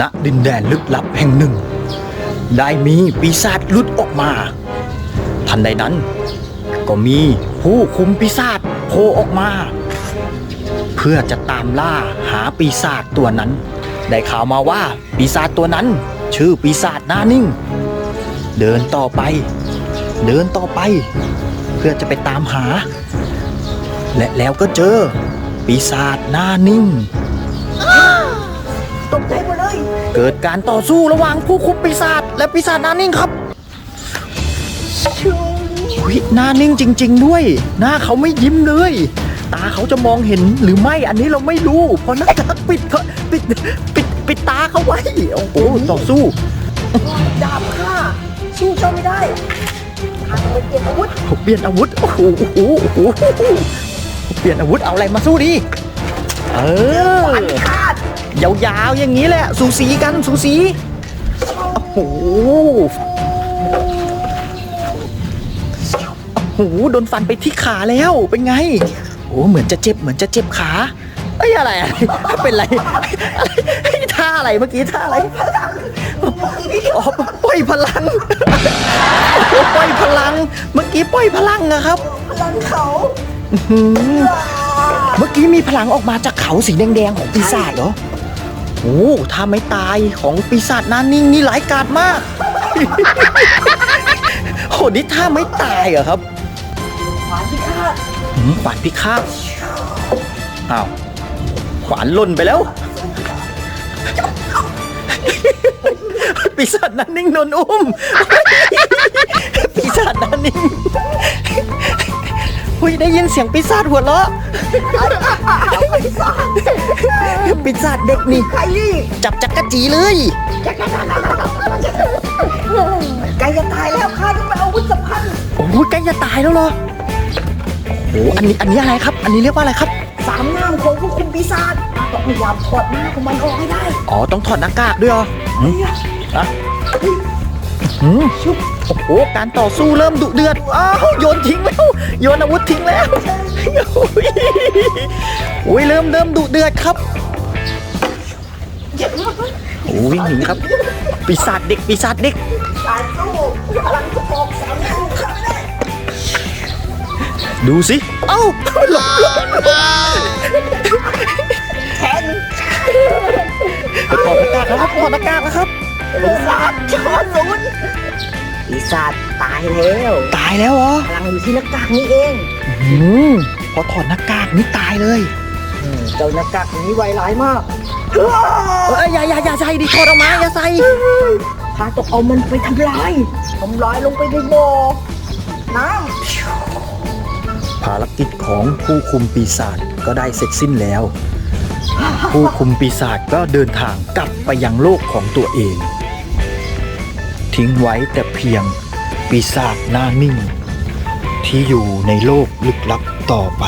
ณดินแดนลึกลับแห่งหนึ่ง ได้มีปีศาจหลุดออกมา ทันใดนั้น ก็มีผู้คุมปีศาจโผล่ออกมา เพื่อจะตามล่าหาปีศาจตัวนั้น ได้ข่าวมาว่าปีศาจตัวนั้น ชื่อปีศาจหน้านิ่ง เดินต่อไป เดินต่อไป เพื่อจะไปตามหา และแล้วก็เจอ ปีศาจหน้านิ่ง ใจหมดเลย เกิดการต่อสู้ระหว่างผู้คุมปีศาจและปีศาจหน้านิ่งครับอุ๊ยหน้านิ่งจริง ๆ ด้วย หน้าเขาไม่ยิ้มเลย ตาเขาจะมองเห็นหรือไม่อันนี้เราไม่รู้เพราะหน้ากากปิดเขาปิดปิดปิดตาเขาไว้โอ้โหต่อสู้ดาบข้าสู้เจ้าไม่ได้ข้าต้องไปเก็บอาวุธเปลี่ยนอาวุธโอ้โหโอ้โหโอ้โหเปลี่ยนอาวุธเอาอะไรมาสู้ดีเออคาด ยาวๆอย่างนี้แหละ สูสีกันสูสี โอ้โห โอ้โห โดนฟันไปที่ขาแล้ว เป็นไง โอ้เหมือนจะเจ็บ เหมือนจะเจ็บขาเอ้ยอะไรอะเป็นไรอะไร ท่าอะไรเมื่อกี้ท่าอะไรอ๋อปล่อยพลังโอ้ปล่อยพลัง เมื่อกี้ปล่อยพลังอะครับ พลังเขาหืมเมื่อกี้มีพลังออกมาจากเขาสีแดงๆของปีศาจเหรอ โอ้ถ้าไม่ตายของปีศาจหน้านิ่งนี่หลายกาดมาก โหนี่ถ้าไม่ตายเหรอครับ ขวานพิฆาตขวานพิฆาตอ้าว ขวานล่นไปแล้ว ปีศาจหน้านิ่งโดนอุ้ม ยได้ยินเสียงปีศาจหัวเราะปีศาจเด็กนี่ ใครนี่จับจักรจีเลยใกล้จะตายแล้วข้าต้องไปเอาอาวุธสำคัญโอ้โหใกล้จะตายแล้วเหรอโอ้อันนี้อันนี้อะไรครับ อันนี้เรียกว่าอะไรครับ สามงามของผู้คุมปีศาจต้องพยายามถอดหน้าของมันออกให้ได้ อ๋อ ต้องถอดหน้ากากด้วยเหรอหืมอะหืม โอ้โหการต่อสู้เริ่มดุเดือดอ้าวโยนทิ้งแล้วโยนอาวุธทิ้งแล้วโอ้ยเริ่มเริ่มดุเดือดครับโอ้วิ่งหนีครับ ปีศาจเด็กปีศาจเด็กด้ดูสิ เอ้าหลบหลบ ปีศาจตายแล้วตายแล้วเหรอพลังอยู่ที่หน้ากากนี้เองอืมพอถอดหน้ากากนี่ตายเลยอืมเจ้าหน้ากากนี้ไวร้ายมากเอ้ยอย่าอย่าอย่าใส่ดิถอดออกมาอย่าใส่ข้าต้องเอามันไปทำลายทำลายลงไปในบ่อน้ภารกิจของผู้คุมปีศาจก็ได้เสร็จสิ้นแล้ว ผู้คุมปีศาจก็เดินทางกลับไปยังโลกของตัวเอง ทิ้งไว้แต่เพียงปีศาจหน้านิ่ง ที่อยู่ในโลกลึกลับต่อไป